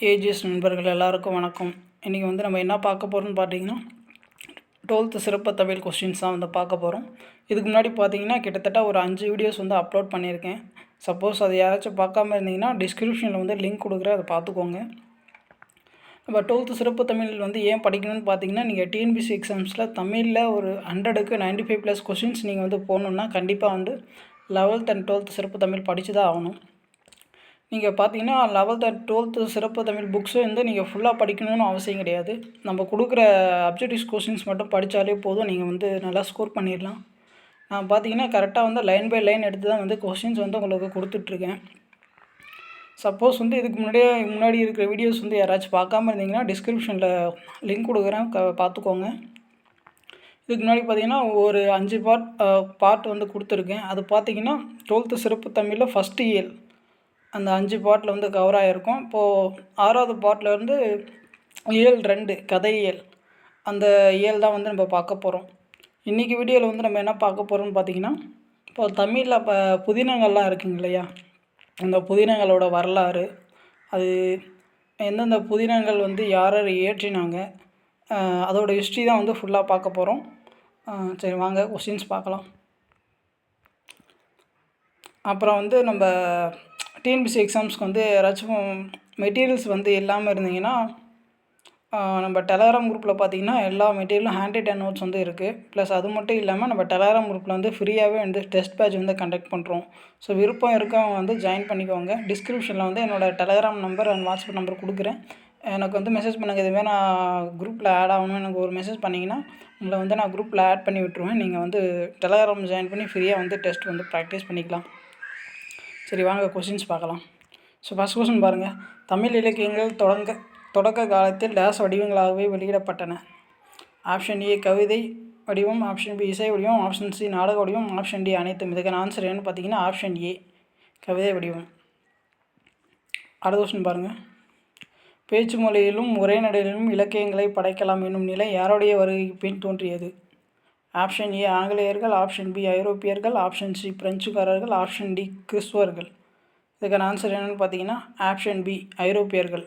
AGS நண்பர்கள் எல்லாருக்கும் வணக்கம். இன்றைக்கி வந்து நம்ம என்ன பார்க்க போகிறோம்னு பார்த்தீங்கன்னா டுவெல்த்து சிறப்பு தமிழ் கொஸ்டின்ஸ் தான் வந்து பார்க்க போகிறோம் இதுக்கு முன்னாடி பார்த்தீங்கன்னா கிட்டத்தட்ட ஒரு அஞ்சு வீடியோஸ் வந்து அப்லோட் பண்ணியிருக்கேன். சப்போஸ் அது யாராச்சும் பார்க்காம இருந்தீங்கன்னா டிஸ்கிரிப்ஷனில் வந்து லிங்க் கொடுக்குறேன். அதை பார்த்துக்கோங்க. நம்ம டுவெல்த்து சிறப்பு தமிழ் வந்து ஏன் படிக்கணும்னு பார்த்தீங்கன்னா நீங்கள் டிஎன்பிசி எக்ஸாம்ஸில் தமிழில் ஒரு ஹண்ட்ரடுக்கு நைன்டி ஃபைவ் ப்ளஸ் கொஷின்ஸ் நீங்கள் வந்து போகணுன்னா கண்டிப்பாக வந்து லெவல்த் அண்ட் டுவெல்த் சிறப்பு தமிழ் படித்து தான் ஆகணும். நீங்கள் பார்த்தீங்கன்னா லெவல்த் அண்ட் டுவெல்த்து சிறப்பு தமிழ் புக்ஸும் வந்து நீங்கள் ஃபுல்லாக படிக்கணும்னு அவசியம் கிடையாது. நம்ம கொடுக்குற அப்ஜெக்டிவ்ஸ் கொஷின்ஸ் மட்டும் படித்தாலே போதும். நீங்கள் வந்து நல்லா ஸ்கோர் பண்ணிடலாம். நான் பார்த்தீங்கன்னா கரெக்டாக வந்து லைன் பை லைன் எடுத்து தான் வந்து கொஷின்ஸ் வந்து உங்களுக்கு கொடுத்துட்ருக்கேன். சப்போஸ் வந்து இதுக்கு முன்னாடியே முன்னாடி இருக்கிற வீடியோஸ் வந்து யாராச்சும் பார்க்காம இருந்தீங்கன்னா டிஸ்கிரிப்ஷனில் லிங்க் கொடுக்குறேன். க பார்த்துக்கோங்க. இதுக்கு முன்னாடி பார்த்தீங்கன்னா ஒரு அஞ்சு பார்ட் பார்ட் வந்து கொடுத்துருக்கேன். அது பார்த்தீங்கன்னா டுவெல்த்து சிறப்பு தமிழில் ஃபஸ்ட்டு இயர் அந்த அஞ்சு பாட்டில் வந்து கவர் ஆகிருக்கும் இப்போது ஆறாவது பாட்டில் வந்து இயல் ரெண்டு கதை இயல். அந்த இயல் தான் வந்து நம்ம பார்க்க போகிறோம் இன்றைக்கி வீடியோவில் வந்து நம்ம என்ன பார்க்க போகிறோம்னு பார்த்தீங்கன்னா இப்போ தமிழில் இப்போ புதினங்கள்லாம் இருக்குங்க இல்லையா? அந்த புதினங்களோட வரலாறு அது எந்தெந்த புதினங்கள் வந்து யார் யார் இயற்றினாங்க அதோட ஹிஸ்ட்ரி தான் வந்து ஃபுல்லாக பார்க்க போகிறோம் சரி வாங்க கொஸ்டின்ஸ் பார்க்கலாம். அப்புறம் வந்து நம்ம டிஎன்பிசி எக்ஸாம்ஸ்க்கு வந்து யாராச்சும் மெட்டீரியல்ஸ் வந்து இல்லாமல் இருந்தீங்கன்னா நம்ம டெலகிராம் குரூப்பில் பார்த்தீங்கன்னா எல்லா மெட்டீரியலும் ஹேண்ட் ரிட்டன் நோட்ஸ் வந்து இருக்குது ப்ளஸ் அது மட்டும் இல்லாமல் நம்ம டெலகிராம் குரூப்பில் வந்து ஃப்ரீயாகவே வந்து டெஸ்ட் பேட்ச் வந்து கண்டக்ட் பண்ணுறோம் ஸோ விருப்பம் இருக்கவங்க வந்து ஜாயின் பண்ணிக்கோங்க. டிஸ்கிரிப்ஷனில் வந்து என்னோடய Telegram number and WhatsApp number கொடுக்குறேன். எனக்கு வந்து மெசேஜ் பண்ணுங்கள் இதுவே நான் குரூப்பில் ஆட் ஆகணும் எனக்கு ஒரு மெசேஜ் பண்ணிங்கன்னா உங்களை வந்து நான் குரூப்பில் ஆட் பண்ணி விட்டுருவேன். நீங்கள் வந்து டெலகிராம் ஜாயின் பண்ணி ஃப்ரீயாக வந்து டெஸ்ட் வந்து ப்ராக்டிஸ் பண்ணிக்கலாம். சரி வாங்க கொஷின்ஸ் பார்க்கலாம். ஸோ ஃபஸ்ட் கொஸ்டின் பாருங்கள் தமிழ் இலக்கியங்கள் தொடங்க தொடக்க காலத்தில் டேஸ் வடிவங்களாகவே வெளியிடப்பட்டன. ஆப்ஷன் ஏ கவிதை வடிவம். ஆப்ஷன் பி இசை வடிவம். ஆப்ஷன் சி நாடக வடிவம். ஆப்ஷன் டி அனைத்தும் இதுக்கான ஆன்சர் என்னன்னு பார்த்தீங்கன்னா ஆப்ஷன் ஏ கவிதை வடிவம். அடுத்த கொஸ்டின் பாருங்கள் பேச்சு மொழியிலும் உரைநடையிலும் இலக்கியங்களை படைக்கலாம் என்னும் நிலை யாருடைய வருகை பின் தோன்றியது? ஆப்ஷன் ஏ ஆங்கிலேயர்கள் ஆப்ஷன் பி ஐரோப்பியர்கள் ஆப்ஷன் சி பிரெஞ்சுக்காரர்கள் ஆப்ஷன் டி கிறிஸ்துவர்கள். இதுக்கான ஆன்சர் என்னென்னு பார்த்தீங்கன்னா ஆப்ஷன் பி ஐரோப்பியர்கள்.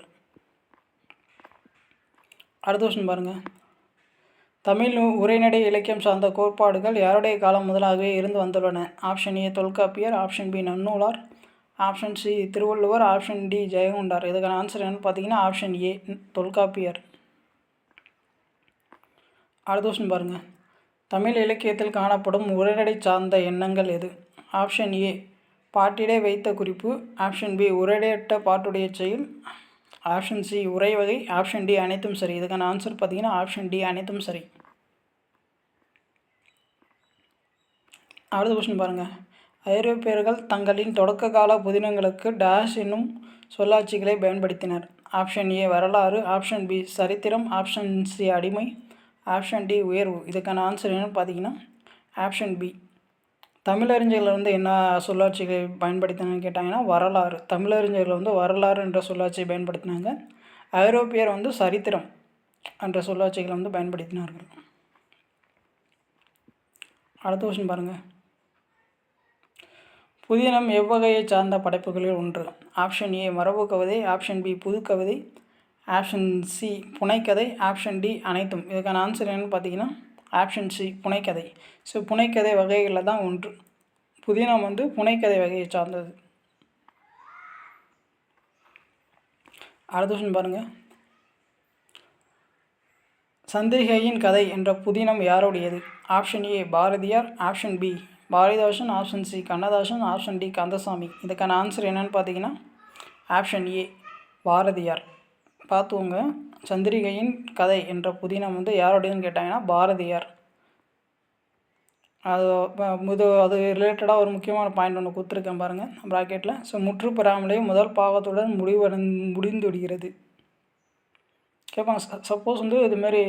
அடுத்த கொஸ்டின் பாருங்கள் தமிழ் உரைநடை இலக்கியம் சார்ந்த கோட்பாடுகள் யாருடைய காலம் முதலாகவே இருந்து வந்துள்ளன? Option A Tholkappiyar option B Nannular option C Thiruvalluvar option D Jayakundar இதுக்கான ஆன்சர் என்னென்னு பார்த்தீங்கன்னா ஆப்ஷன் ஏ தொல்காப்பியர். அடுத்த கொஸ்டின் பாருங்கள் தமிழ் இலக்கியத்தில் காணப்படும் உரைநடை சார்ந்த எண்ணங்கள் எது? ஆப்ஷன் ஏ பாட்டிடை வைத்த குறிப்பு. ஆப்ஷன் பி உரையடையற்ற பாட்டுடைய செயல். ஆப்ஷன் சி உரை வகை. ஆப்ஷன் டி அனைத்தும் சரி. இதுக்கான ஆன்சர் பார்த்தீங்கன்னா ஆப்ஷன் டி அனைத்தும் சரி. அடுத்த கொஸ்டின் பாருங்கள் ஐரோப்பியர்கள் தங்களின் தொடக்க கால புதினங்களுக்கு டேஷ் என்னும் சொல்லாட்சிகளை பயன்படுத்தினர். ஆப்ஷன் ஏ வரலாறு. ஆப்ஷன் பி சரித்திரம். ஆப்ஷன் சி அடிமை. ஆப்ஷன் டி உயர்வு. இதுக்கான ஆன்சர் என்னென்னு பார்த்தீங்கன்னா ஆப்ஷன் பி. தமிழறிஞர்கள் வந்து என்ன சொல்லாட்சிகளை பயன்படுத்தினாங்கன்னு கேட்டாங்கன்னா வரலாறு. தமிழறிஞர்கள் வந்து வரலாறு என்ற சொல்லாட்சியை பயன்படுத்தினாங்க. ஐரோப்பியர் வந்து சரித்திரம் என்ற சொல்லாட்சிகளை வந்து பயன்படுத்தினார்கள். அடுத்த கொஸ்டின் பாருங்கள் புதினம் எவ்வகையை சார்ந்த படைப்புகளில் ஒன்று? ஆப்ஷன் ஏ மரபு கவிதை ஆப்ஷன் பி புது கவிதை ஆப்ஷன் சி புனைக்கதை ஆப்ஷன் டி அனைத்தும். இதுக்கான ஆன்சர் என்னென்னு பார்த்தீங்கன்னா ஆப்ஷன் சி புனைக்கதை ஸோ புனைக்கதை வகைகளில் தான் ஒன்று. புதினம் வந்து புனைக்கதை வகையை சார்ந்தது. அடுத்த கொஸ்டின் பாருங்கள் சந்திரிகையின் கதை என்ற புதினம் யாருடையது? Option A Bharathiyar. Option B Bharathidasan. Option C Kannadasan. Option D Kandasamy. இதுக்கான ஆன்சர் என்னென்னு பார்த்தீங்கன்னா ஆப்ஷன் ஏ பாரதியார். பார்த்துவோங்க சந்திரிகையின் கதை என்ற புதினம் வந்து யாருடையதுன்னு கேட்டாங்கன்னா பாரதியார். அது முது அது ரிலேட்டடாக ஒரு முக்கியமான பாயிண்ட் ஒன்று கொடுத்துருக்கேன் பாருங்கள் ப்ராக்கெட்டில் ஸோ முற்று பெறாமலே முதல் பாகத்துடன் முடிவடை முடிந்து விடுகிறது கேட்பாங்க சப்போஸ் வந்து இதுமாரி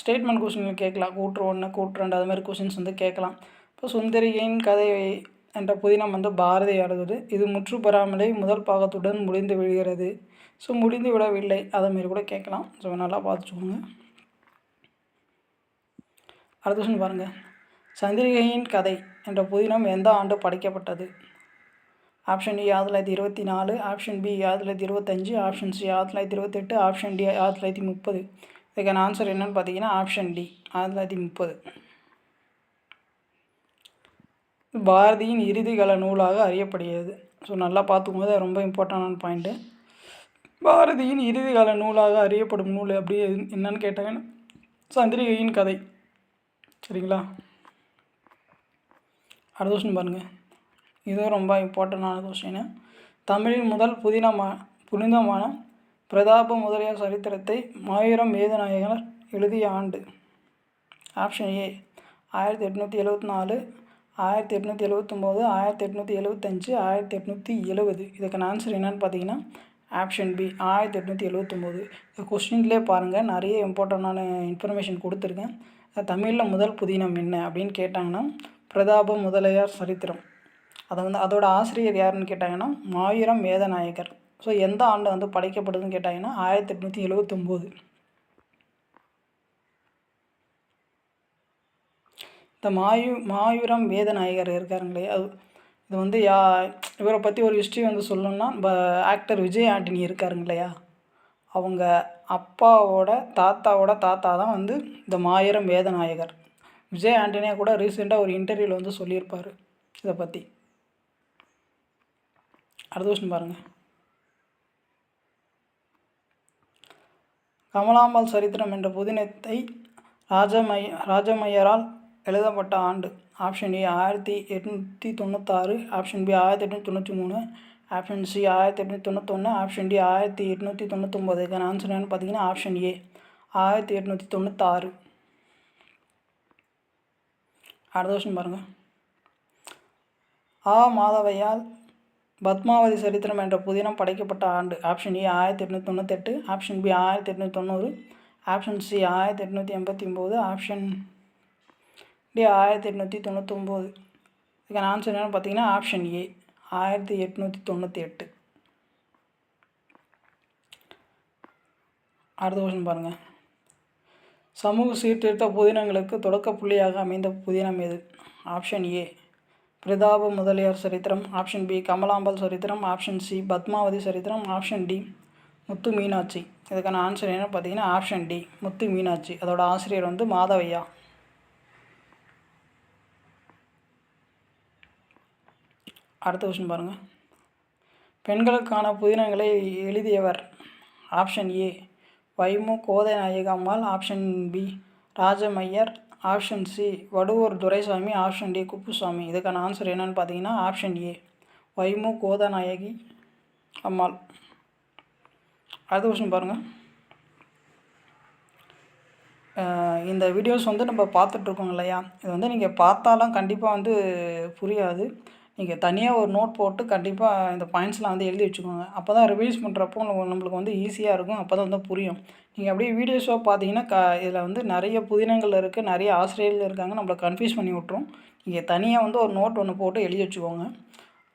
ஸ்டேட்மெண்ட் கொஸ்டின் கேட்கலாம். கூற்று ஒன்று கூற்று ரெண்டு அதுமாதிரி கொஸ்டின்ஸ் வந்து கேட்கலாம். இப்போ சுந்தரியின் கதை என்ற புதினம் வந்து பாரதியாரது. இது முற்று பெறாமலே முதல் பாகத்துடன் முடிந்து விடுகிறது ஸோ முடிந்து விடவில்லை. அதேமாரி கூட கேட்கலாம். ஸோ நல்லா பார்த்துக்கோங்க. அடுத்த கொஸ்டின் பாருங்கள் சந்திரிகையின் கதை என்ற புதினம் எந்த ஆண்டு படைக்கப்பட்டது? ஆப்ஷன் ஏ ஆயிரத்தி தொள்ளாயிரத்தி இருபத்தி நாலு. ஆப்ஷன் பி ஆயிரத்தி தொள்ளாயிரத்தி இருபத்தஞ்சி. ஆப்ஷன் சி ஆயிரத்தி தொள்ளாயிரத்தி இருபத்தெட்டு. ஆப்ஷன் டி ஆயிரத்தி தொள்ளாயிரத்தி முப்பது. இதுக்கான ஆன்சர் என்னென்னு பார்த்தீங்கன்னா ஆப்ஷன் டி ஆயிரத்தி தொள்ளாயிரத்தி முப்பது. பாரதியின் இறுதிகள நூலாக அறியப்படுகிறது. ஸோ நல்லா பார்த்துக்கும்போது ரொம்ப இம்பார்ட்டண்டான பாயிண்ட்டு பாரதியின் இறுதிகால நூலாக அறியப்படும் நூல் அப்படி என்னன்னு கேட்டாங்கன்னா சந்திரிகையின் கதை. சரிங்களா? அடுத்த கொஸ்டின் பாருங்கள் இதுவும் ரொம்ப இம்பார்ட்டண்டான கொஸ்டின் தமிழின் முதல் புதினமா புனிதமான பிரதாப முதலியார் சரித்திரத்தை மாயூரம் வேதநாயகர் எழுதிய ஆண்டு. ஆப்ஷன் ஏ ஆயிரத்தி எட்நூற்றி எழுபத்தி நாலு ஆயிரத்தி எட்நூற்றி எழுபத்தொம்போது ஆயிரத்தி எட்நூற்றி எழுபத்தஞ்சு ஆயிரத்தி எட்நூற்றி எழுபது இதுக்கான ஆன்சர் என்னென்னு பார்த்தீங்கன்னா ஆப்ஷன் பி ஆயிரத்தி எட்நூற்றி எழுபத்தொம்போது இந்த கொஸ்டின்லேயே பாருங்கள் நிறைய இம்பார்ட்டண்டான இன்ஃபர்மேஷன் கொடுத்துருக்கேன். தமிழில் முதல் புதினம் என்ன அப்படின்னு கேட்டாங்கன்னா பிரதாப முதலையார் சரித்திரம். அதை வந்து அதோட ஆசிரியர் யாருன்னு கேட்டாங்கன்னா மாயூரம் வேதநாயகர் ஸோ எந்த ஆண்டு வந்து படைக்கப்படுதுன்னு கேட்டாங்கன்னா ஆயிரத்தி எட்நூற்றி எழுவத்தொம்போது இந்த மாயு மாயூரம் வேதநாயகர் இருக்காருங்களே அது இது வந்து யா இவரை பற்றி ஒரு ஹிஸ்ட்ரி வந்து சொல்லணும்னா நம்ம ஆக்டர் விஜய் ஆண்டனி இருக்காருங்க இல்லையா? அவங்க அப்பாவோட தாத்தாவோட தாத்தா தான் வந்து இந்த மாயரம் வேதநாயகர். விஜய் ஆண்டனியா கூட ரீசெண்டாக ஒரு இன்டர்வியூவில் வந்து சொல்லியிருப்பார் இதை பற்றி அடுத்த கொஸ்டின் பாருங்கள் கமலாம்பாள் சரித்திரம் என்ற புதினத்தை ராஜமைய ராஜமையரால் எழுதப்பட்ட ஆண்டு. ஆப்ஷன் ஏ ஆயிரத்தி எட்நூற்றி தொண்ணூத்தாறு ஆப்ஷன் பி ஆயிரத்தி எட்நூற்றி தொண்ணூற்றி மூணு ஆப்ஷன் சி ஆயிரத்தி எட்நூற்றி தொண்ணூத்தொன்று ஆப்ஷன் டி ஆயிரத்தி எட்நூற்றி தொண்ணூத்தொம்பது. ஆன்சர் என்னென்னு பார்த்தீங்கன்னா ஆப்ஷன் ஏ. ஆயிரத்தி எட்நூற்றி தொண்ணூத்தாறு. அடுத்த வருஷம் பாருங்கள் ஆ மாதவையால் பத்மாவதி சரித்திரம் என்ற புதினம் படைக்கப்பட்ட ஆண்டு. ஆப்ஷன் ஏ ஆயிரத்தி எட்நூற்றி தொண்ணூத்தெட்டு ஆப்ஷன் பி ஆயிரத்தி எட்நூற்றி தொண்ணூறு ஆப்ஷன் சி ஆயிரத்தி எட்நூற்றி எண்பத்தி ஒம்பது ஆப்ஷன் டி ஆயிரத்தி எட்நூற்றி தொண்ணூத்தொம்போது. இதுக்கான ஆன்சர் என்னென்னு பார்த்தீங்கன்னா ஆப்ஷன் ஏ ஆயிரத்தி எட்நூற்றி தொண்ணூற்றி எட்டு அடுத்த கொஸ்டின் பாருங்கள் சமூக சீர்திருத்த புதினங்களுக்கு தொடக்க புள்ளியாக அமைந்த புதினம் எது? ஆப்ஷன் ஏ பிரதாப முதலியார் சரித்திரம். ஆப்ஷன் பி கமலாம்பாள் சரித்திரம். Option C Padmavathi Charithram. Option D Muthu Meenakshi. இதுக்கான ஆன்சர் என்ன பார்த்தீங்கன்னா ஆப்ஷன் டி முத்து மீனாட்சி. அதோட ஆசிரியர் வந்து மாதவையா. அடுத்த கொஷின் பாருங்கள் பெண்களுக்கான புதினங்களை எழுதியவர் option A Vaimu Kothai Nayagammal option B Rajamaiyar option C Vaduvur Duraisamy option D Kuppusamy. இதுக்கான ஆன்சர் என்னென்னு பார்த்தீங்கன்னா ஆப்ஷன் ஏ வைமு கோதநாயகி அம்மாள். அடுத்த கொஸ்டின் பாருங்கள் இந்த வீடியோஸ் வந்து நம்ம பார்த்துட்ருக்கோம் இல்லையா? இது வந்து நீங்கள் பார்த்தாலாம் கண்டிப்பாக வந்து புரியாது. நீங்கள் தனியாக ஒரு நோட் போட்டு கண்டிப்பாக இந்த பாயிண்ட்ஸ்லாம் வந்து எழுதி வச்சுக்கோங்க. அப்போ தான் ரிவைஸ் பண்ணுறப்போ நம்மளுக்கு வந்து ஈஸியாக இருக்கும். அப்போ தான் வந்து புரியும். நீங்கள் அப்படியே வீடியோஸோ பார்த்தீங்கன்னா க இதில் வந்து நிறைய புதினங்கள் இருக்குது நிறைய ஆசிரியர்கள் இருக்காங்க. நம்மளை கன்ஃபியூஸ் பண்ணி விட்ரும் நீங்கள் தனியாக வந்து ஒரு நோட் ஒன்று போட்டு எழுதி வச்சுக்கோங்க.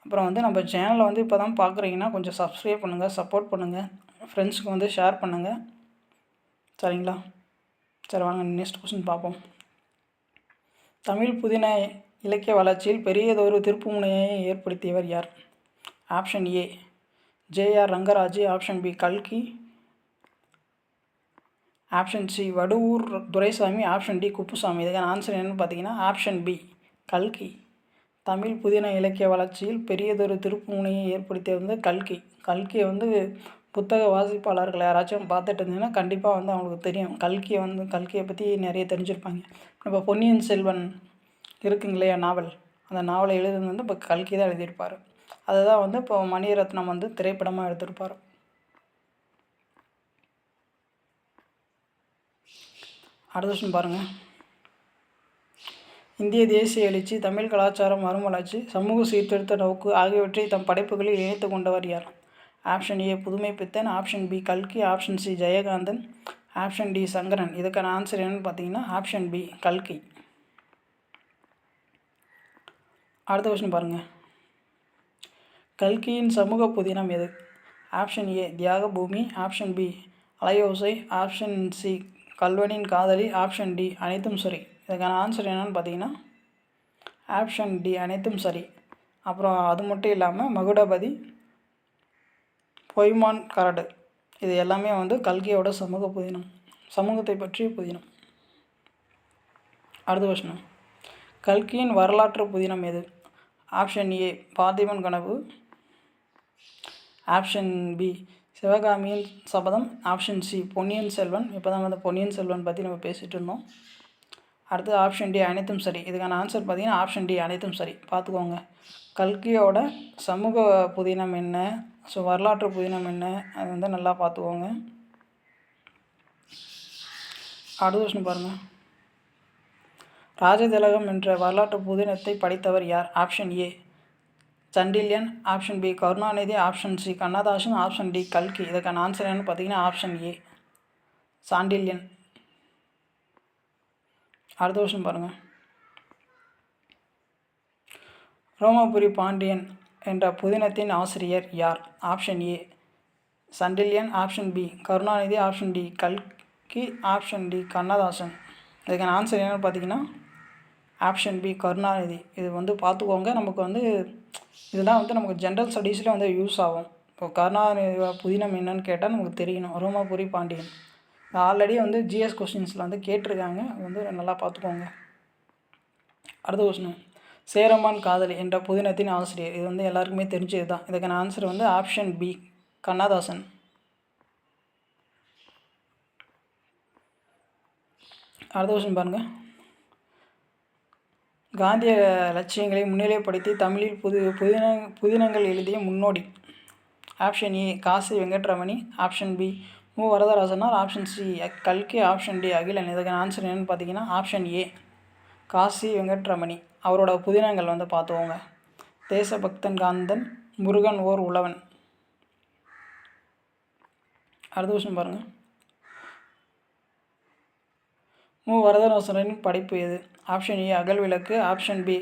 அப்புறம் வந்து நம்ம சேனலை வந்து இப்போ தான் பார்க்குறீங்கன்னா கொஞ்சம் சப்ஸ்கிரைப் பண்ணுங்கள் சப்போர்ட் பண்ணுங்கள் ஃப்ரெண்ட்ஸுக்கு வந்து ஷேர் பண்ணுங்கள் சரிங்களா? சரி வாங்க நெக்ஸ்ட் கொஸ்டின் பார்ப்போம். தமிழ் புதின இலக்கிய வளர்ச்சியில் பெரியதொரு திருப்புமுனையை ஏற்படுத்தியவர் யார்? Option A. J R Rangaraj. Option B கல்கி. Option C Vaduvur Duraisamy. Option D Kuppusamy. இதுக்கான ஆன்சர் என்னென்னு பார்த்தீங்கன்னா ஆப்ஷன் பி கல்கி. தமிழ் புதின இலக்கிய வளர்ச்சியில் பெரியதொரு திருப்புமுனையை ஏற்படுத்தியது வந்து கல்கி. கல்கியை வந்து புத்தக வாசிப்பாளர்கள் யாராச்சும் பார்த்துட்டு இருந்தீங்கன்னா கண்டிப்பாக வந்து அவங்களுக்கு தெரியும். கல்கியை வந்து கல்கியை பற்றி நிறைய தெரிஞ்சிருப்பாங்க. இப்போ பொன்னியின் செல்வன் இருக்குங்க இல்லையா நாவல்? அந்த நாவலை எழுதுனது வந்து இப்போ கல்கி தான் எழுதியிருப்பார். அதுதான் வந்து இப்போ மணிரத்னம் வந்து திரைப்படமாக எடுத்திருப்பார். அடுத்த வருஷம் பாருங்கள் இந்திய தேசிய எழுச்சி தமிழ் கலாச்சாரம் மறுமலர்ச்சி சமூக சீர்திருத்த நோக்கு ஆகியவற்றை தம் படைப்புகளில் இணைத்து கொண்டவர் யார்? Option A Pudhumai Pithan. Option B கல்கி. Option C Jayakanthan. Option D Sankaran. இதுக்கான ஆன்சர் என்னன்னு பார்த்தீங்கன்னா ஆப்ஷன் பி கல்கி. அடுத்த கொஸ்டின் பாருங்கள் கல்கியின் சமூக புதினம் எது? Option A Thiyaga Bhoomi option B Alaiyosai. Option C கல்வனின் காதலி. ஆப்ஷன் டி அனைத்தும் சரி. இதுக்கான ஆன்சர் என்னென்னு பார்த்தீங்கன்னா ஆப்ஷன் டி அனைத்தும் சரி. அப்புறம் அது மட்டும் இல்லாமல் மகுடபதி பொய்மான் கரடு. இது எல்லாமே வந்து கல்கியோட சமூக புதினம். சமூகத்தை பற்றிய புதினம். அடுத்த கொஸ்டின் கல்கியின் வரலாற்று புதினம் எது? ஆப்ஷன் ஏ பார்த்திபன் கனவு. ஆப்ஷன் பி சிவகாமியின் சபதம். ஆப்ஷன் சி பொன்னியின் செல்வன். இப்போ தான் வந்து பொன்னியின் செல்வன் பற்றி நம்ம பேசிகிட்டு இருந்தோம். அடுத்து ஆப்ஷன் டி அனைத்தும் சரி. இதுக்கான ஆன்சர் பார்த்தீங்கன்னா ஆப்ஷன் டி அனைத்தும் சரி. பார்த்துக்கோங்க. கல்கியோட சமூக புதினம் என்ன? ஸோ வரலாற்று புதினம் என்ன? அது வந்து நல்லா பார்த்துக்கோங்க. அடுத்த கொஸ்டின் பாருங்கள் ராஜதிலகம் என்ற வரலாற்று புதினத்தை படித்தவர் யார்? Option A. Sandilyan. Option B. Karunanidhi. Option C. Kannadasan. Option D. கல்கி. இதுக்கான ஆன்சர் என்னன்னு பார்த்தீங்கன்னா ஆப்ஷன் ஏ. சாண்டில்யன். அடுத்த வருஷம் பாருங்கள் ரோமபுரி பாண்டியன் என்ற புதினத்தின் ஆசிரியர் யார்? Option A. Sandilyan. Option B. Karunanidhi. Option D. கல்கி. Option D. கண்ணதாசன். இதுக்கான ஆன்சர் என்னென்னு பார்த்தீங்கன்னா ஆப்ஷன் பி கருணாநிதி. இது வந்து பார்த்துக்கோங்க நமக்கு வந்து இதெல்லாம் வந்து நமக்கு ஜென்ரல் ஸ்டடீஸில் வந்து யூஸ் ஆகும். இப்போ கருணாநிதி புதினம் என்னன்னு கேட்டால் நமக்கு தெரியணும். ரோமாபுரி பாண்டியன். ஆல்ரெடி வந்து ஜிஎஸ் கொஸ்டின்ஸில் வந்து கேட்டிருக்காங்க. வந்து நல்லா பார்த்துக்கோங்க. அடுத்த கொஸ்டின் சேரமான் காதலி என்ற புதினத்தின் ஆசிரியர். இது வந்து எல்லாருக்குமே தெரிஞ்சது தான் இதுக்கான ஆன்சர் வந்து ஆப்ஷன் பி கண்ணாதாசன். அடுத்த கொஸ்டின் பாருங்கள் காந்திய லட்சியங்களை முன்னிலைப்படுத்தி தமிழில் புது புதின புதினங்கள் எழுதிய முன்னோடி. Option A Kasi Venkataramani. Option B Mu. Varadarasanar. Option C கல்கி. ஆப்ஷன் டி அகிலன் இதுக்கான ஆன்சர் என்னென்னு பார்த்தீங்கன்னா ஆப்ஷன் ஏ காசி வெங்கட்ரமணி. அவரோட புதினங்கள் வந்து பார்த்துவோங்க தேசபக்தன் காந்தன் முருகன் ஓர் உழவன். அடுத்த விஷயம் பாருங்கள் மு. வரதராசனின் படைப்பு எது? Option A Agal Vilakku. Option B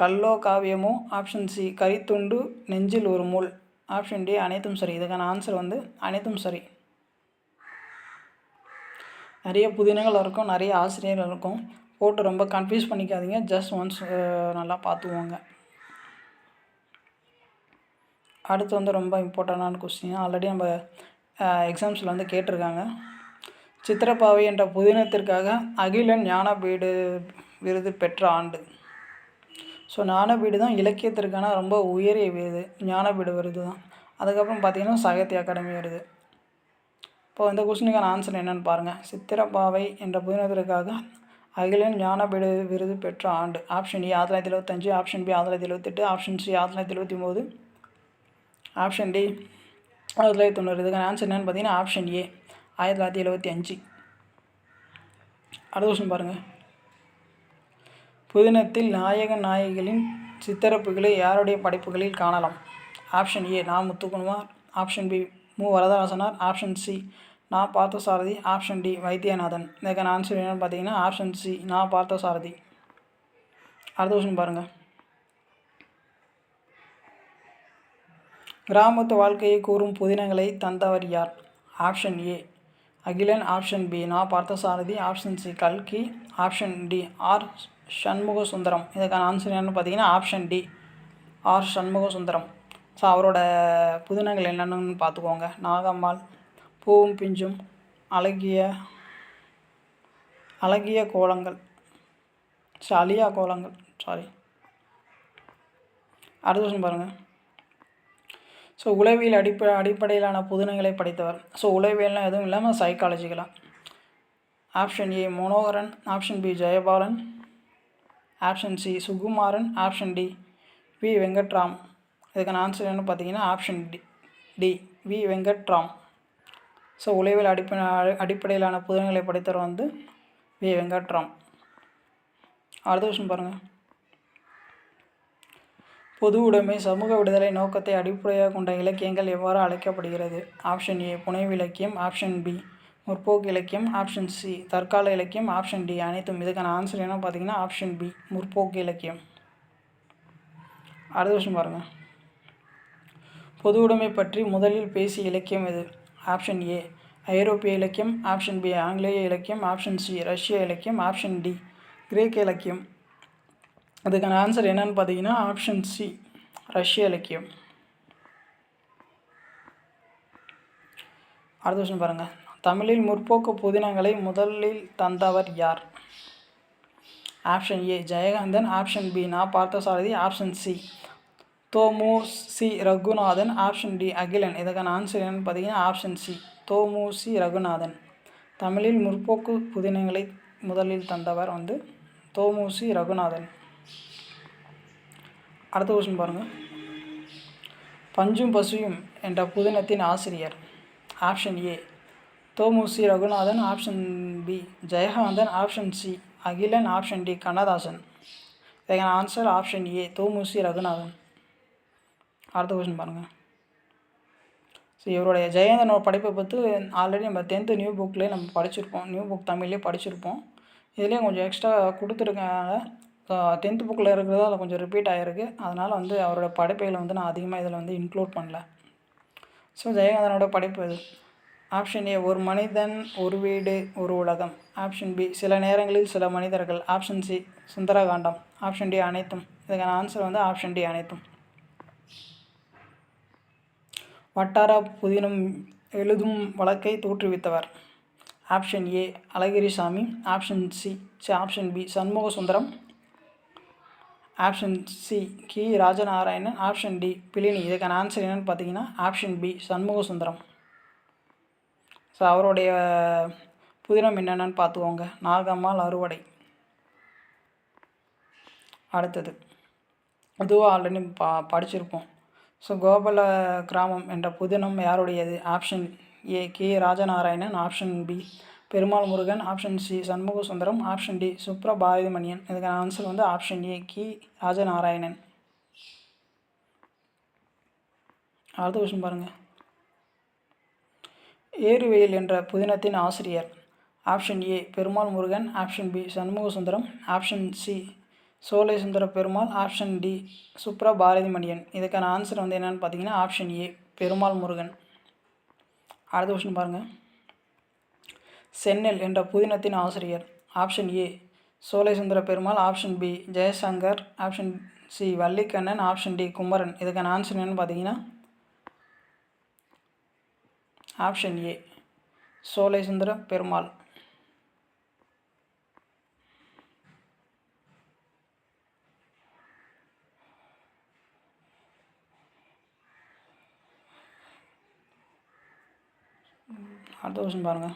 Kallo Kaviyamo. Option C Karithundu Nenjil Oru Mul option D அனைத்தும் சரி. இதுக்கான ஆன்சர் வந்து அனைத்தும் சரி. நிறைய புதினங்கள் இருக்கும் நிறைய ஆசிரியர்கள் இருக்கும். போட்டு ரொம்ப கன்ஃபியூஸ் பண்ணிக்காதீங்க. ஜஸ்ட் ஒன்ஸ் நல்லா பார்த்துவோங்க அடுத்து வந்து ரொம்ப இம்பார்ட்டண்டான கொஸ்டின் ஆல்ரெடி நம்ம எக்ஸாம்ஸில் வந்து கேட்டிருக்காங்க. சித்திரப்பாவை என்ற புதினத்திற்காக அகிலன் ஞானபீடு விருது பெற்ற ஆண்டு. ஸோ ஞானபீடு தான் இலக்கியத்திற்கான ரொம்ப உயரிய விருது. ஞானபீடு விருது தான். அதுக்கப்புறம் பார்த்திங்கன்னா சாகித்ய அகாடமி வருது. இப்போ இந்த கொஸ்டினுக்கான ஆன்சர் என்னென்னு பாருங்கள் சித்திரப்பாவை என்ற புதினத்திற்காக அகிலன் ஞானபீடு விருது பெற்ற ஆண்டு. ஆப்ஷன் ஏ ஆயிரத்தி தொள்ளாயிரத்தி எழுபத்தஞ்சு ஆப்ஷன் பி ஆயிரத்தி தொள்ளாயிரத்தி எழுபத்தெட்டு ஆப்ஷன் சி ஆயிரத்தி தொள்ளாயிரத்தி எழுபத்தி ஒம்பது ஆப்ஷன் டி ஆயிரத்தி தொள்ளாயிரத்தி தொண்ணூறு. இதுக்கான ஆன்சர் என்னென்னு பார்த்தீங்கன்னா ஆப்ஷன் ஏ ஆயிரத்தி தொள்ளாயிரத்தி எழுபத்தி அஞ்சு. அடுத்த வருஷம் பாருங்கள் புதினத்தில் நாயக நாயகிகளின் சித்தரப்புகளை யாருடைய படைப்புகளில் காணலாம்? ஆப்ஷன் ஏ நா Muthukumar. Option B Mu. Varadarasanar. Option C நா பார்த்தசாரதி. Option D Vaidyanathan. இதுக்கான ஆன்சர் என்னென்னு பார்த்தீங்கன்னா ஆப்ஷன் சி நா பார்த்தசாரதி. அடுத்த வருஷம் பாருங்கள் கிராமத்து வாழ்க்கையை கூறும் புதினங்களை தந்தவர் யார்? Option A Akilan option B Na Parthasarathy option C கல்கி option D R Shanmuga Sundaram இதுக்கான ஆன்சர் என்னென்னு பார்த்தீங்கன்னா option D R Shanmuga Sundaram so அவரோட புதினங்கள் என்னென்னு பார்த்துக்கோங்க. நாகம்மாள் பூவும் பிஞ்சும் அழகிய அழகிய கோலங்கள். ஸோ அழியா கோலங்கள் சாரி அடுத்த பாருங்கள் ஸோ உளவியல் அடிப்ப அடிப்படையிலான புதினங்களை படைத்தவர். ஸோ உளவியல்னால் எதுவும் இல்லாமல் சைக்காலஜிக்கலாம் option A Manoharan. Option B Jayabalan. Option C Sukumaran. Option D V Venkatram. இதுக்கான ஆன்சர் என்ன பார்த்தீங்கன்னா option D D V Venkatram. So உளவியல் அடிப்ப அடிப்படையிலான புதினங்களை படைத்தவர் வந்து வி வெங்கட்ராம். அடுத்த விஷயம் பாருங்கள் பொது உடைமை சமூக விடுதலை நோக்கத்தை அடிப்படையாக கொண்ட இலக்கியங்கள் எவ்வாறு அழைக்கப்படுகிறது? ஆப்ஷன் ஏ புனைவு இலக்கியம். ஆப்ஷன் பி முற்போக்கு இலக்கியம். ஆப்ஷன் சி தற்கால இலக்கியம். ஆப்ஷன் டி அனைத்தும் இதுக்கான ஆன்சர் என்ன பார்த்தீங்கன்னா ஆப்ஷன் பி முற்போக்கு இலக்கியம். அடுத்த வருஷம் பாருங்கள் பொது உடைமை பற்றி முதலில் பேசிய இலக்கியம் எது? ஆப்ஷன் ஏ ஐரோப்பிய இலக்கியம். ஆப்ஷன் பி ஆங்கிலேய இலக்கியம். ஆப்ஷன் சி ரஷ்ய இலக்கியம். ஆப்ஷன் டி கிரேக்க இலக்கியம். அதுக்கான ஆன்சர் என்னன்னு பார்த்தீங்கன்னா ஆப்ஷன் சி ரஷ்ய இலக்கியம். அடுத்த விஷயம் பாருங்கள் தமிழில் முற்போக்கு புதினங்களை முதலில் தந்தவர் யார்? Option A Jayakanthan. Option B Na Parthasarathy. Option C Thomu C Raghunathan. Option D Akilan. இதுக்கான ஆன்சர் என்னன்னு பார்த்தீங்கன்னா option C Thomu C Raghunathan. தமிழில் முற்போக்கு புதினங்களை முதலில் தந்தவர் வந்து தோமு சி ரகுநாதன். அடுத்த கொஸ்டின் பாருங்கள் பஞ்சும் பசுவும் என்ற புதினத்தின் ஆசிரியர். Option A Thomusi Raghunathan. Option B Jayakanthan. Option C Akilan. Option D Kannadasan. இதுக்கான answer option A Thomusi Ragunathan. அடுத்த கொஸ்டின் பாருங்கள் ஸோ இவருடைய ஜெயந்தனோட படைப்பை பற்றி ஆல்ரெடி நம்ம டென்த்து நியூ புக்லேயே நம்ம படிச்சிருப்போம். நியூ புக் தமிழ்லேயே படிச்சிருப்போம். இதுலேயும் கொஞ்சம் எக்ஸ்ட்ரா கொடுத்துருக்காங்க. டென்த்து புக்கில் இருக்கிறது அதில் கொஞ்சம் ரிப்பீட் ஆகிருக்கு அதனால் வந்து அவரோட படைப்புகளை வந்து நான் அதிகமாக இதில் வந்து இன்க்ளூட் பண்ணல. ஸோ ஜெயகாந்தனோட படைப்பு இது. ஆப்ஷன் ஏ ஒரு மனிதன் ஒரு வீடு ஒரு உலகம். ஆப்ஷன் பி சில நேரங்களில் சில மனிதர்கள். Option C Sundarakandam. Option D அனைத்தும். இதுக்கான ஆன்சர் வந்து ஆப்ஷன் டி அனைத்தும். வட்டார புதினம் எழுதும் வழக்கை தோற்றுவித்தவர். Option A Azhagirisamy. Option C option B Shanmuga Sundaram option C Ki Rajanarayanan. Option D Pliny. இதுக்கான ஆன்சர் என்னென்னு பார்த்தீங்கன்னா option B Shanmuga Sundaram so அவருடைய புதினம் என்னென்னு பார்த்துக்கோங்க. நாகம்மாள் அறுவடை. அடுத்தது. அதுவும் ஆல்ரெடி பா படிச்சிருப்போம். ஸோ கோபால கிராமம் என்ற புதினம் யாருடையது? Option A K Rajanarayanan. Option B Perumal Murugan option C Shanmuga Sundaram option D Subra Bharathimanian இதுக்கான ஆன்சர் வந்து ஆப்ஷன் ஏ கி. ராஜநாராயணன். அடுத்த கொஸ்டின் பாருங்கள் ஏறுவெயில் என்ற புதினத்தின் ஆசிரியர். Option A Perumal Murugan. Option B Shanmuga Sundaram option C Solai Sundara Perumal. Option D Subra Bharathi Maniyan இதுக்கான answer வந்து என்னென்னு பார்த்தீங்கன்னா ஆப்ஷன் ஏ பெருமாள் முருகன். அடுத்த கொஸ்டின் பாருங்கள் சென்னல் என்ற புதினத்தின் ஆசிரியர். Option A Solai Sundara Perumal. Option B Jayashankar. Option C Vallikannan. Option D Kumaran. இதுக்கான ஆன்சர் என்னென்னு பார்த்தீங்கன்னா ஆப்ஷன் ஏ சோலை சுந்தர பெருமாள். அடுத்த கொஸ்டின் பாருங்கள்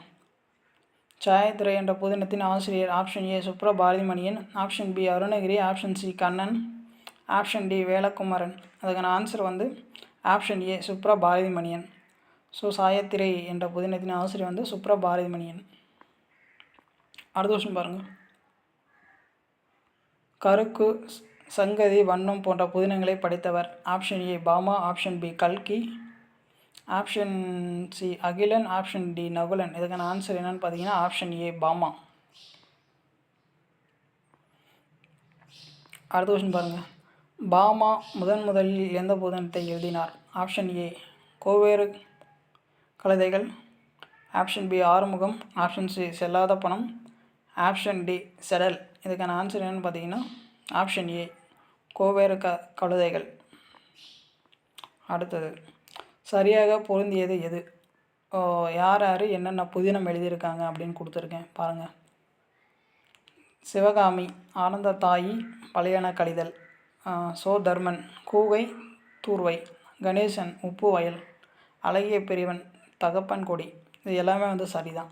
சாயத்துறை என்ற புதினத்தின் ஆசிரியர் option A Subra Bharathimanian option B Arunagiri option C Kannan option D Velakumaran. அதுக்கான answer வந்து ஆப்ஷன் ஏ சுப்ர பாரதிமணியன் ஸோ சாயத்திரை என்ற புதினத்தின் ஆசிரியர் வந்து சுப்ர பாரதிமணியன் அடுத்த வருஷம் பாருங்கள் கருக்கு சங்கதி வண்ணம் போன்ற புதினங்களை படித்தவர். Option A Bama option B கல்கி. Option C Akilan. Option D Nakulan. இதுக்கான ஆன்சர் என்னென்னு பார்த்தீங்கன்னா ஆப்ஷன் ஏ பாமா. அடுத்த கொஸ்டின் பாருங்கள் பாமா முதன் முதலில் எந்த புதனத்தை எழுதினார். Option A Koveru Kazhuthaigal. Option B Arumugam. Option C Sellatha Panam. Option D Sedal. இதுக்கான ஆன்சர் என்னென்னு பார்த்தீங்கன்னா ஆப்ஷன் ஏ கோவேறு க கழுதைகள். அடுத்தது. சரியாக பொருந்தியது எது? யார் யார் என்னென்ன புதினம் எழுதியிருக்காங்க அப்படின்னு கொடுத்துருக்கேன். பாருங்கள் சிவகாமி ஆனந்த தாயி பழையன கழிதல். சோ தர்மன் கூகை தூர்வை கணேசன் உப்பு வயல் அழகிய பெரியவன் தகப்பன் கொடி. இது எல்லாமே வந்து சரிதான்.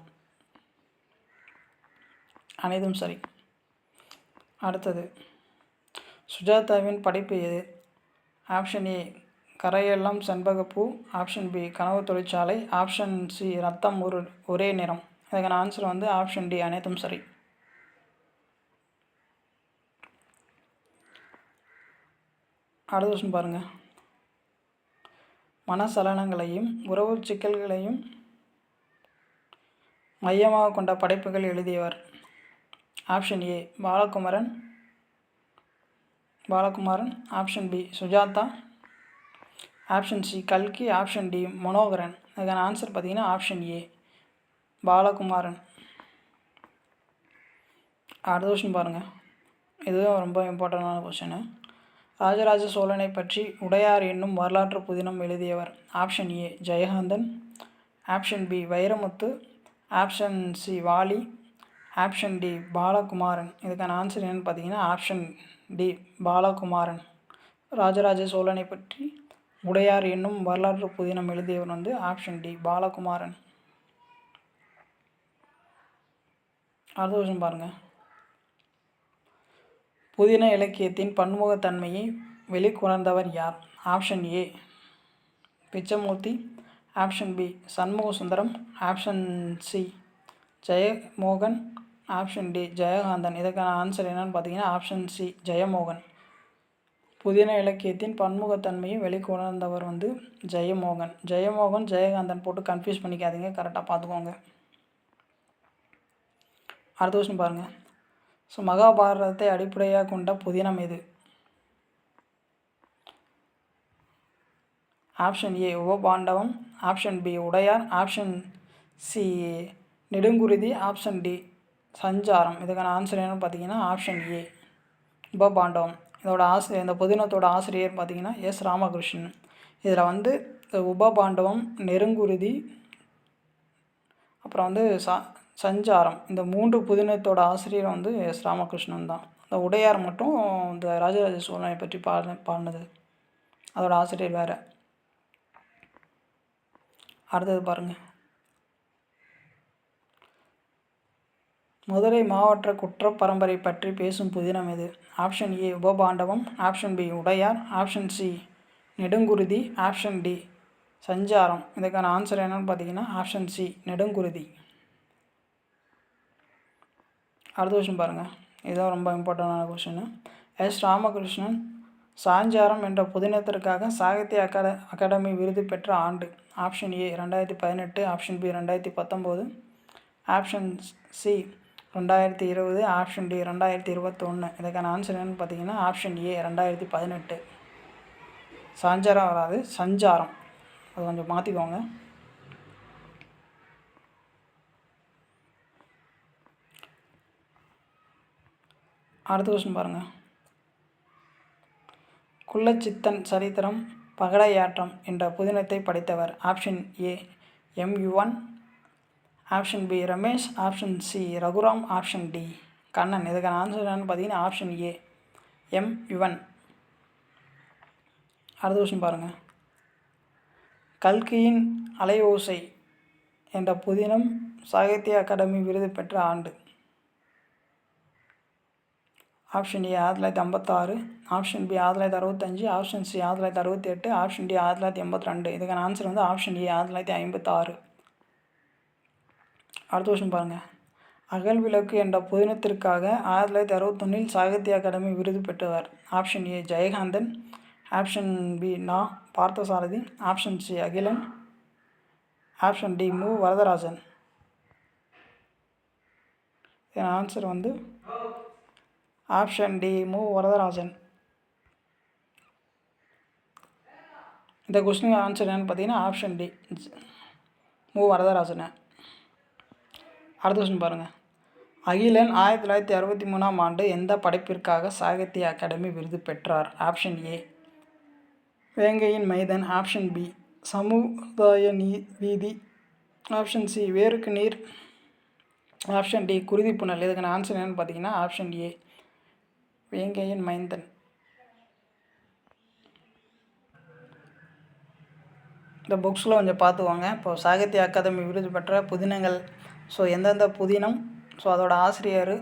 அனைத்தும் சரி. அடுத்தது. சுஜாதாவின் படைப்பு எது? ஆப்ஷன் ஏ கரையெல்லாம் செண்பகப்பூ ஆப்ஷன் பி கனவு தொழிற்சாலை ஆப்ஷன் சி ரத்தம் ஒரு ஒரே நிறம். அதுக்கான ஆன்சர் வந்து ஆப்ஷன் டி அனைத்தும் சரி. அடுத்த வருஷம் பாருங்கள் மனசலனங்களையும் உறவு சிக்கல்களையும் மையமாக கொண்ட படைப்புகள் எழுதியவர். Option A Balakumaran. Balakumaran option B Sujatha. Option C கல்கி. Option D Manoharan. அதுக்கான ஆன்சர் பார்த்தீங்கன்னா ஆப்ஷன் ஏ பாலகுமாரன். அடுத்த கொஷின் பாருங்கள் இதுவும் ரொம்ப இம்பார்ட்டண்டான கொஷனு ராஜராஜ சோழனை பற்றி உடையார் என்னும் வரலாற்று புதினம் எழுதியவர். Option A Jayakanthan. Option B Vairamuthu. Option C Vaali. Option D Balakumaran. இதுக்கான ஆன்சர் என்னென்னு பார்த்தீங்கன்னா ஆப்ஷன் டி பாலகுமாரன். ராஜராஜ சோழனை பற்றி உடையார் என்னும் வரலாற்று புதினம் எழுதியவர் வந்து ஆப்ஷன் டி பாலகுமாரன். அடுத்த விஷயம் பாருங்கள் புதின இலக்கியத்தின் பன்முகத்தன்மையை வெளிக்கொணர்ந்தவர் யார்? Option A Pichamurthy. Option B Shanmuga Sundaram option C Jeyamohan. Option D Jayakanthan. இதுக்கான ஆன்சர் என்னன்னு பார்த்தீங்கன்னா ஆப்ஷன் சி ஜெயமோகன். புதின இலக்கியத்தின் பன்முகத்தன்மையும் வெளிக்கொணர்ந்தவர் வந்து ஜெயமோகன். ஜெயமோகன் ஜெயகாந்தன் போட்டு கன்ஃபியூஸ் பண்ணிக்காதீங்க கரெக்டாக பார்த்துக்கோங்க அடுத்த விஷயம் பாருங்கள் ஸோ மகாபாரதத்தை அடிப்படையாக கொண்ட புதினம் எது? Option A Upapandavam. Option B Udaiyar. Option C Nedunkuruthi. Option D Sancharam. இதுக்கான ஆன்சர் என்னன்னு பார்த்தீங்கன்னா ஆப்ஷன் ஏ உபபாண்டவம். இதோட ஆசிரியர் இந்த புதினத்தோட ஆசிரியர் பார்த்திங்கன்னா எஸ். ராமகிருஷ்ணன். இதில் வந்து உபபாண்டவம் நெருங்குருதி அப்புறம் வந்து சா சஞ்சாரம். இந்த மூன்று புதினத்தோட ஆசிரியர் வந்து எஸ். ராமகிருஷ்ணன் தான். இந்த உடையார் மட்டும் இந்த ராஜராஜ சோழனை பற்றி பாடு பாடினது. அதோட ஆசிரியர் வேறு. அடுத்தது பாருங்கள் மதுரை மாவட்ட குற்ற பரம்பரை பற்றி பேசும் புதினம் எது? Option A Upapandavam. Option B Udaiyar. Option C Nedunkuruthi. Option D Sancharam. இதுக்கான ஆன்சர் என்னன்னு பார்த்தீங்கன்னா ஆப்ஷன் சி நெடுங்குருதி. அடுத்த கொஷின் பாருங்கள் இதுதான் ரொம்ப இம்பார்ட்டண்டான கொஷின் எஸ். ராமகிருஷ்ணன் சாஞ்சாரம் என்ற புதினத்திற்காக சாகித்ய அகாட அகாடமி விருது பெற்ற ஆண்டு. ஆப்ஷன் ஏ ரெண்டாயிரத்தி பதினெட்டு. ஆப்ஷன் பி ரெண்டாயிரத்தி பத்தொம்போது. ஆப்ஷன் சி ரெண்டாயிரத்தி இருபது ஆப்ஷன் டி ரெண்டாயிரத்தி இருபத்தொன்று இதுக்கான ஆன்சர் என்னன்னு பார்த்தீங்கன்னா ஆப்ஷன் ஏ ரெண்டாயிரத்தி பதினெட்டு. சாஞ்சாரம் வராது சஞ்சாரம். அது கொஞ்சம் மாற்றிக்கோங்க அடுத்த கொஸ்டின் பாருங்கள் குள்ளச்சித்தன் சரித்திரம் பகடையாற்றம் என்ற புதினத்தை படைத்தவர். Option A M Yuvan option B Ramesh. Option C Raghuram. Option D Kannan. இதுக்கான ஆன்சர் என்னன்னு பார்த்தீங்கன்னா ஆப்ஷன் ஏ எம் யுவன். அடுத்த கொஸ்டின் பாருங்கள் கல்கியின் அலையோசை என்ற புதினம் சாகித்ய அகாடமி விருது பெற்ற ஆண்டு. ஆப்ஷன் ஏ ஆயிரத்தி தொள்ளாயிரத்தி ஐம்பத்தாறு. ஆப்ஷன் பி ஆயிரத்தி தொள்ளாயிரத்தி அறுபத்தஞ்சி. ஆப்ஷன் சி ஆயிரத்தி தொள்ளாயிரத்தி அறுபத்தி எட்டு ஆப்ஷன் டி ஆயிரத்தி தொள்ளாயிரத்தி எண்பத்தி ரெண்டு. இதுக்கான ஆன்சர் வந்து ஆப்ஷன் ஏ ஆயிரத்தி தொள்ளாயிரத்தி ஐம்பத்தாறு. அடுத்த வருஷம் பாருங்கள் அகல் விளக்கு என்ற புதினத்திற்காக ஆயிரத்தி தொள்ளாயிரத்தி அறுபத்தொன்னில் சாகித்ய அகாடமி விருது பெற்றவர். Option A Jayakanthan. Option B Na. Parthasarathy. Option C Akilan. Option D Mu. Varadarajan. N answer வந்து ஆப்ஷன் டி மு. வரதராஜன். இந்த கொஸ்டின் ஆன்சர் என்னன்னு பார்த்தீங்கன்னா ஆப்ஷன் டி மு. வரதராஜன். அடுத்த கொஸ்டின் பாருங்கள் அகிலன் ஆயிரத்தி தொள்ளாயிரத்தி அறுபத்தி மூணாம் ஆண்டு எந்த படைப்பிற்காக சாகித்ய அகாடமி விருது பெற்றார்? Option A வேங்கையின் மைதன். ஆப்ஷன் பி சமுதாய நீ வீதி ஆப்ஷன் சி வேருக்கு நீர். ஆப்ஷன் டி குருதி புனல். இதுக்கான ஆன்சர் என்னன்னு பார்த்தீங்கன்னா ஆப்ஷன் ஏ வேங்கையின் மைந்தன். இந்த புக்ஸில் கொஞ்சம் பார்த்துக்கோங்க இப்போ சாகித்ய அகாதமி விருது பெற்ற புதினங்கள் ஸோ எந்தெந்த புதினம்? ஸோ அதோட ஆசிரியர்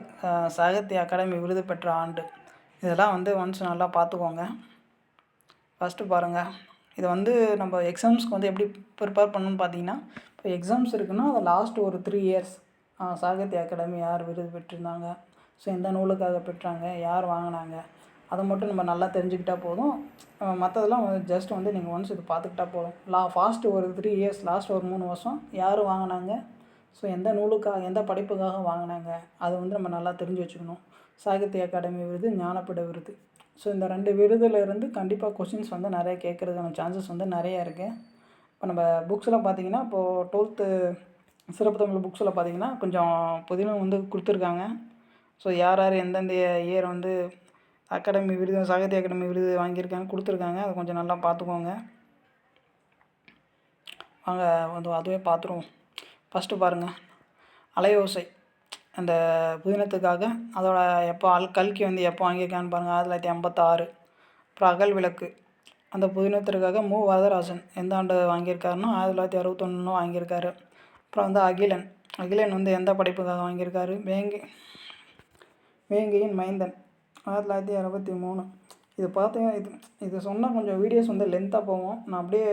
சாகித்ய அகாடமி விருது பெற்ற ஆண்டு. இதெல்லாம் வந்து ஒன்ஸ் நல்லா பார்த்துக்கோங்க. ஃபஸ்ட்டு பாருங்கள் இது வந்து நம்ம எக்ஸாம்ஸ்க்கு வந்து எப்படி ப்ரிப்பேர் பண்ணணும்னு பார்த்தீங்கன்னா இப்போ எக்ஸாம்ஸ் இருக்குன்னா அதை லாஸ்ட் ஒரு த்ரீ இயர்ஸ் சாகித்ய அகாடமி யார் விருது பெற்றிருந்தாங்க? ஸோ எந்த நூலுக்காக பெற்றாங்க? யார் வாங்கினாங்க? அதை மட்டும் நம்ம நல்லா தெரிஞ்சுக்கிட்டால் போதும். மற்றதெல்லாம் ஜஸ்ட் வந்து நீங்கள் ஒன்ஸ் இது பார்த்துக்கிட்டா போதும். லா ஃபாஸ்ட்டு ஒரு த்ரீ இயர்ஸ் லாஸ்ட் ஒரு மூணு வருஷம் யார் வாங்கினாங்க? ஸோ எந்த நூலுக்காக எந்த படைப்புக்காக வாங்கினாங்க? அதை வந்து நம்ம நல்லா தெரிஞ்சு வச்சுக்கணும். சாகித்ய அகாடமி விருது ஞானப்பீட விருது. ஸோ இந்த ரெண்டு விருதுலேருந்து கண்டிப்பாக கொஷின்ஸ் வந்து நிறைய கேட்குறதுக்கான சான்சஸ் வந்து நிறையா இருக்குது இப்போ நம்ம புக்ஸ்லாம் பார்த்தீங்கன்னா இப்போது டுவெல்த்து சிறப்பு தமிழ் புக்ஸில் பார்த்தீங்கன்னா கொஞ்சம் புதினம் வந்து கொடுத்துருக்காங்க. ஸோ யார் யார் எந்தெந்த இயர் வந்து அகாடமி விருது சாகித்ய அகாடமி விருது வாங்கியிருக்காங்க கொடுத்துருக்காங்க. அதை கொஞ்சம் நல்லா பார்த்துக்கோங்க. வாங்க வந்து அதுவே பார்த்துருவோம். ஃபஸ்ட்டு பாருங்கள் அலையோசை. அந்த புதினத்துக்காக அதோட எப்போ அல் கல்கி வந்து எப்போ வாங்கியிருக்கான்னு பாருங்கள் ஆயிரத்தி தொள்ளாயிரத்தி ஐம்பத்தாறு. அப்புறம் அகல் விளக்கு. அந்த புதினத்திற்காக மு. வரதராசன் எந்த ஆண்டு வாங்கியிருக்காருன்னா ஆயிரத்தி தொள்ளாயிரத்தி அறுபத்தொன்னு வாங்கியிருக்காரு. அப்புறம் வந்து அகிலன். அகிலன் வந்து எந்த படைப்புக்காக வாங்கியிருக்காரு? வேங்கை. வேங்கையின் மைந்தன். ஆயிரத்தி தொள்ளாயிரத்தி அறுபத்தி மூணு இது பார்த்தீங்க இது இது சொன்னால் கொஞ்சம் வீடியோஸ் வந்து லென்த்தாக போகும். நான் அப்படியே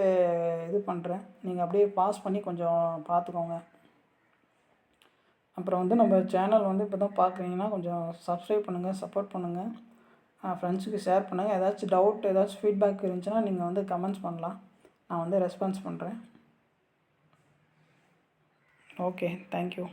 இது பண்ணுறேன் நீங்கள் அப்படியே பாஸ் பண்ணி கொஞ்சம் பார்த்துக்கோங்க. அப்புறம் வந்து நம்ம சேனல் வந்து இப்போ தான் பார்க்குறீங்கன்னா கொஞ்சம் சப்ஸ்கிரைப் பண்ணுங்கள் சப்போர்ட் பண்ணுங்கள் ஃப்ரெண்ட்ஸுக்கு ஷேர் பண்ணுங்கள் ஏதாச்சும் டவுட் ஏதாச்சும் ஃபீட்பேக் இருந்துச்சுன்னா நீங்கள் வந்து கமெண்ட்ஸ் பண்ணலாம். நான் வந்து ரெஸ்பான்ஸ் பண்ணுறேன் ஓகே தேங்க்யூ